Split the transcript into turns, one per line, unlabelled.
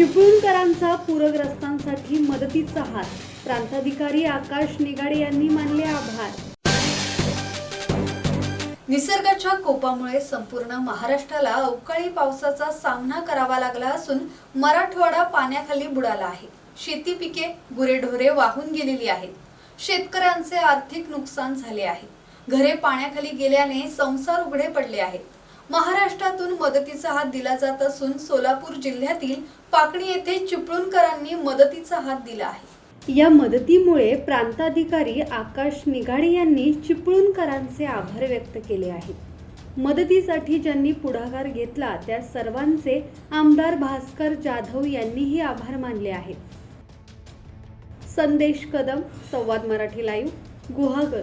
चिपळूणकरांचा पूरग्रस्तांसाठी मदतीचा हात. प्रांताधिकारी आकाश निगाडे यांनी मानले आभार.
निसर्गाच्या कोपामुळे संपूर्ण महाराष्ट्राला अवकाळी पावसाचा सामना करावा लागला असून मराठवाडा पाण्याखाली बुडाला आहे. शेती पिके गुरेढोरे वाहून गेलेली आहेत. शेतकऱ्यांचे आर्थिक नुकसान झाले आहे. घरे पाण्याखाली गेल्याने संसार उघडे पडले आहेत. महाराष्ट्रातून मदतीचा हात दिला जात असून सोलापूर जिल्ह्यातील पाकणी येथे चिपळूणकरांनी मदतीचा हात दिला आहे.
या मदतीमुळे प्रांताधिकारी आकाश निगाडे यांनी चिपळूणकरांचे आभार व्यक्त केले आहेत. मदतीसाठी ज्यांनी पुढाकार घेतला त्या सर्वांचे आमदार भास्कर जाधव यांनीही आभार मानले आहेत. संदेश कदम संवाद मराठी लाईव्ह गुहागर.